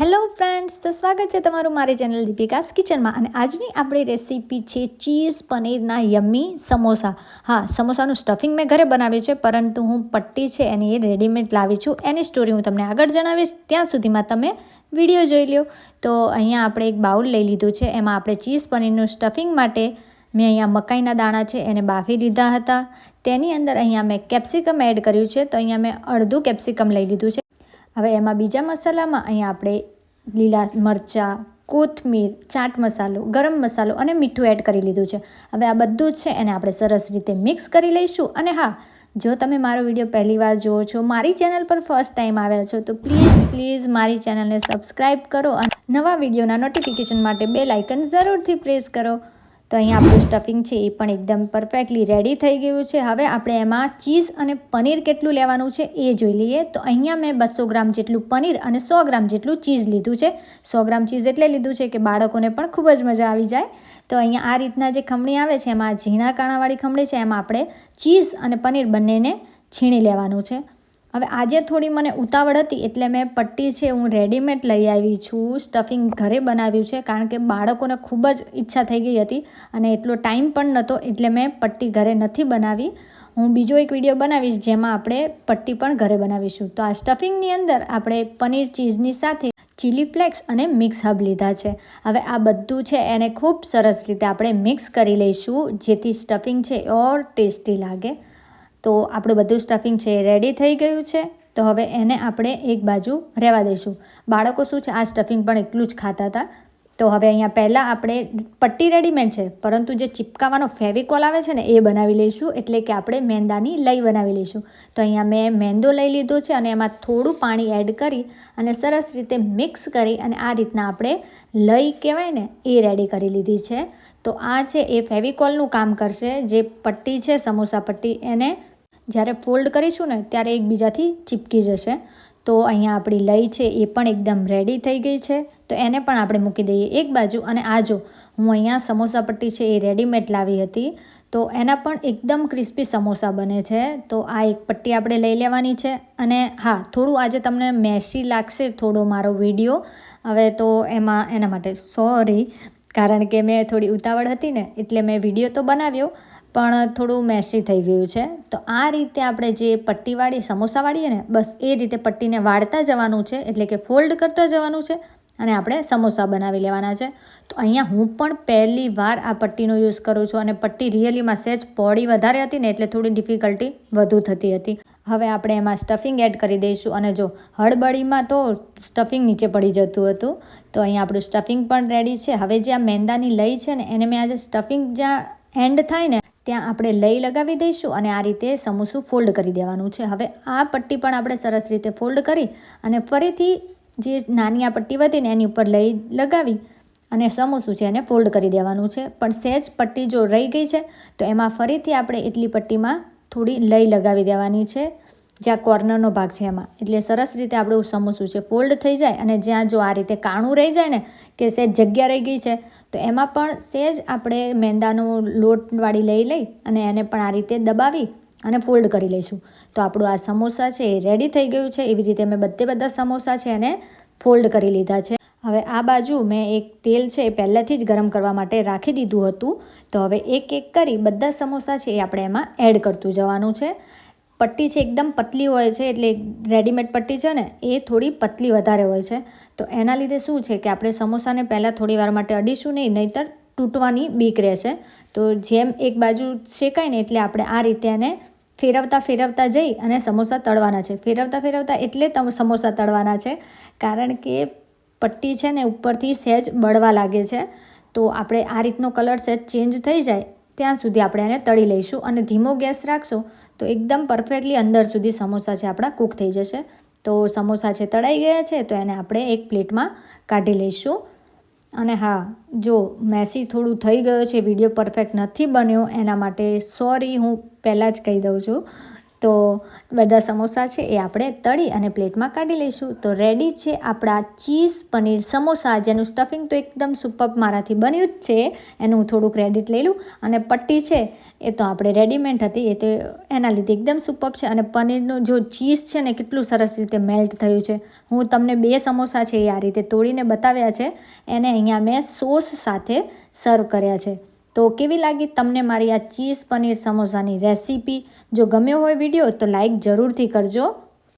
Hello friends, તો સ્વાગત છે તમારું મારી ચેનલ દીપિકાસ કિચનમાં અને આજની આપણી રેસીપી છે ચીઝ પનીરના યમ્મી સમોસા. હા, સમોસાનું સ્ટફિંગ મેં ઘરે બનાવ્યું છે, પરંતુ હું પટ્ટી છે એની રેડીમેડ લાવી છું. એની સ્ટોરી હું તમને આગળ જણાવીશ, ત્યાં સુધીમાં તમે વીડિયો જોઈ લો તો અહીંયા આપણે એક બાઉલ લઈ લીધું છે, એમાં આપણે ચીઝ પનીરનું સ્ટફિંગ માટે મેં અહીંયા મકાઈના દાણા છે, એને બાફી લીધા હતા. તેની અંદર અહીંયા મેં કેપ્સિકમ એડ કર્યું છે, તો અહીંયા મેં અડધું કેપ્સિકમ લઈ લીધું છે. હવે એમાં બીજા મસાલામાં અહીંયા આપણે લીલા મરચાં, કોથમીર, ચાટ મસાલો, ગરમ મસાલો અને મીઠું એડ કરી લીધું છે. હવે આ બધું જ છે એને આપણે સરસ રીતે મિક્સ કરી લઈશું. અને હા, જો તમે મારો વીડિયો પહેલી વાર જુઓ છો, મારી ચેનલ પર ફર્સ્ટ ટાઈમ આવ્યા છો, તો પ્લીઝ પ્લીઝ મારી ચેનલને સબસ્ક્રાઈબ કરો અને નવા વિડીયોના નોટિફિકેશન માટે બે લાઇકન જરૂરથી પ્રેસ કરો. તો અહીંયા આપણું સ્ટફિંગ છે એ પણ એકદમ પરફેક્ટલી રેડી થઈ ગયું છે. હવે આપણે એમાં ચીઝ અને પનીર કેટલું લેવાનું છે એ જોઈ લઈએ. તો અહીંયા મેં બસો ગ્રામ જેટલું પનીર અને સો ગ્રામ જેટલું ચીઝ લીધું છે. સો ગ્રામ ચીઝ એટલે લીધું છે કે બાળકોને પણ ખૂબ જ મજા આવી જાય. તો અહીંયા આ રીતના જે ખમણી આવે છે, એમાં ઝીણા કાણાવાળી ખમણી છે, એમાં આપણે ચીઝ અને પનીર બંનેને છીણી લેવાનું છે. હવે આજે થોડી મને ઉતાવળ હતી એટલે મેં પટ્ટી છે હું રેડીમેડ લઈ આવી છું, સ્ટફિંગ ઘરે બનાવ્યું છે કારણ કે બાળકોને ખૂબ જ ઈચ્છા થઈ ગઈ હતી અને એટલો ટાઈમ પણ નહોતો એટલે મેં પટ્ટી ઘરે નથી બનાવી. હું બીજો એક વીડિયો બનાવીશ જેમાં આપણે પટ્ટી પણ ઘરે બનાવીશું. તો આ સ્ટફિંગની અંદર આપણે પનીર ચીઝની સાથે ચીલી ફ્લેક્સ અને મિક્સ હબ લીધા છે. હવે આ બધું છે એને ખૂબ સરસ રીતે આપણે મિક્સ કરી લઈશું, જેથી સ્ટફિંગ છે ઓર ટેસ્ટી લાગે. તો આપણું બધું સ્ટફિંગ છે એ રેડી થઈ ગયું છે. તો હવે એને આપણે એક બાજુ રહેવા દઈશું. બાળકો શું છે? આ સ્ટફિંગ પણ એટલું જ ખાતા હતા. તો હવે અહીંયા પહેલાં આપણે પટ્ટી રેડીમેડ છે. પરંતુ જે ચિપકાવાનો ફેવિકોલ આવે છે ને, એ બનાવી લઈશું. એટલે કે આપણે મેંદાની લઈ બનાવી લઈશું. તો અહીંયા મેં મેંદો લઈ લીધો છે અને એમાં થોડું પાણી એડ કરી અને સરસ રીતે મિક્સ કરી અને આ રીતના આપણે લઈ કહેવાય ને, એ રેડી કરી લીધી છે. તો આ છે એ ફેવિકોલનું કામ કરશે. જે પટ્ટી છે, સમોસા પટ્ટી, એને જ્યારે ફોલ્ડ કરીશું ને, ત્યારે એકબીજાથી ચીપકી જશે. તો અહીંયા આપણી લઈ છે એ પણ એકદમ રેડી થઈ ગઈ છે. તો એને પણ આપણે મૂકી દઈએ એક બાજુ અને આ જો, હું અહીંયા સમોસા પટ્ટી છે એ રેડીમેડ લાવી હતી. તો એના પણ એકદમ ક્રિસ્પી સમોસા બને છે. તો આ એક પટ્ટી આપણે લઈ લેવાની છે. અને હા, થોડું આજે તમને મેસી લાગશે થોડો મારો વીડિયો હવે તો એમાં, એના માટે સોરી કારણ કે મેં થોડી ઉતાવળ હતી ને, એટલે મેં વીડિયો તો બનાવ્યો. પણ થોડું મેસી થઈ ગયું છે. તો આ રીતે આપણે જે પટ્ટીવાળી સમોસા વાળીએ ને, બસ એ રીતે પટ્ટીને વાળતા જવાનું છે, એટલે કે ફોલ્ડ કરતા જવાનું છે અને આપણે સમોસા બનાવી લેવાના છે. તો અહીંયા હું પણ પહેલી વાર આ પટ્ટીનો યુઝ કરું છું અને પટ્ટી રિયલીમાં સહેજ પોડી વધારે હતી ને, એટલે થોડી ડિફિકલ્ટી વધુ થતી હતી. હવે આપણે એમાં સ્ટફિંગ એડ કરી દઈશું અને જો હળબળીમાં તો સ્ટફિંગ નીચે પડી જતું હતું. તો અહીંયા આપણું સ્ટફિંગ પણ રેડી છે. હવે જે આ મેંદાની લઈ છે ને, એને મેં આજે સ્ટફિંગ જ્યાં એન્ડ થાય ને ત્યાં આપણે લઈ લગાવી દઈશું અને આ રીતે સમોસું ફોલ્ડ કરી દેવાનું છે. હવે આ પટ્ટી પણ આપણે સરસ રીતે ફોલ્ડ કરી અને ફરીથી જે નાની આ પટ્ટી વધીને એની ઉપર લઈ લગાવી અને સમોસું છે એને ફોલ્ડ કરી દેવાનું છે. પણ સહેજ પટ્ટી જો રહી ગઈ છે, તો એમાં ફરીથી આપણે એટલી પટ્ટીમાં થોડી લઈ લગાવી દેવાની છે. જ્યાં કોર્નરનો ભાગ છે એમાં. એટલે સરસ રીતે આપણું સમોસું છે, ફોલ્ડ થઈ જાય અને જ્યાં જો આ રીતે કાણું રહી જાય ને, કે સહેજ જગ્યા રહી ગઈ છે, તો એમાં પણ સહેજ આપણે મેંદાનો લોટવાળી લઈ લઈ અને એને પણ આ રીતે દબાવી અને ફોલ્ડ કરી લઈશું. તો આપણું આ સમોસા છે એ રેડી થઈ ગયું છે. એવી રીતે મેં બધે બધા સમોસા છે એને ફોલ્ડ કરી લીધા છે. હવે આ બાજુ મેં એક તેલ છે એ પહેલાંથી જ ગરમ કરવા માટે રાખી દીધું હતું. તો હવે એક એક કરી બધા સમોસા છે એ આપણે એમાં એડ કરતું જવાનું છે. પટ્ટી છે, એકદમ પતલી હોય છે, એટલે રેડીમેડ પટ્ટી છે ને, એ થોડી પતલી વધારે હોય છે. તો એના લીધે શું છે કે આપણે સમોસાને પહેલાં થોડી વાર માટે અડીશું નહીં, નહીંતર તૂટવાની બીક રહેશે. તો જેમ એક બાજુ શેકાય ને, એટલે આપણે આ રીતે એને ફેરવતા ફેરવતા જઈ અને સમોસા તળવાના છે. ફેરવતા ફેરવતા એટલે સમોસા તળવાના છે, કારણ કે પટ્ટી છે ને ઉપરથી સહેજ બળવા લાગે છે. તો આપણે આ રીતનો કલર સહેજ ચેન્જ થઈ જાય ત્યાં સુધી આપણે એને તળી લઈશું અને ધીમો ગેસ રાખશો તો એકદમ પરફેક્ટલી અંદર સુધી સમોસા છે આપણા કૂક થઈ જશે. તો સમોસા છે તળાઈ ગયા છે તો એને આપણે એક પ્લેટમાં કાઢી લઈશું. અને હા, જો મેસી થોડું થઈ ગયો છે, વીડિયો પરફેક્ટ નથી બન્યો, એના માટે સોરી હું પહેલાં જ કહી દઉં છું. તો બધા સમોસા છે એ આપણે તળી અને પ્લેટમાં કાઢી લઈશું. તો રેડી છે આપણા ચીઝ પનીર સમોસા જેનું સ્ટફિંગ તો એકદમ સુપર મારાથી બન્યું જ છે. એનું હું થોડુંક ક્રેડિટ લઈ લઉં. અને પટ્ટી છે એ તો આપણે રેડીમેડ હતી. એ તો એના લીધે એકદમ સુપર છે. અને પનીરનું જો ચીઝ છે ને કેટલું સરસ રીતે મેલ્ટ થયું છે. હું તમને બે સમોસા છે એ આ રીતે તોડીને બતાવ્યા છે. એને અહીંયા મેં સોસ સાથે સર્વ કર્યા છે. તો કેવી લાગી તમને મારી આ ચીઝ પનીર સમોસાની રેસીપી? જો ગમ્યો હોય વીડિયો, તો લાઈક જરૂરથી કરજો.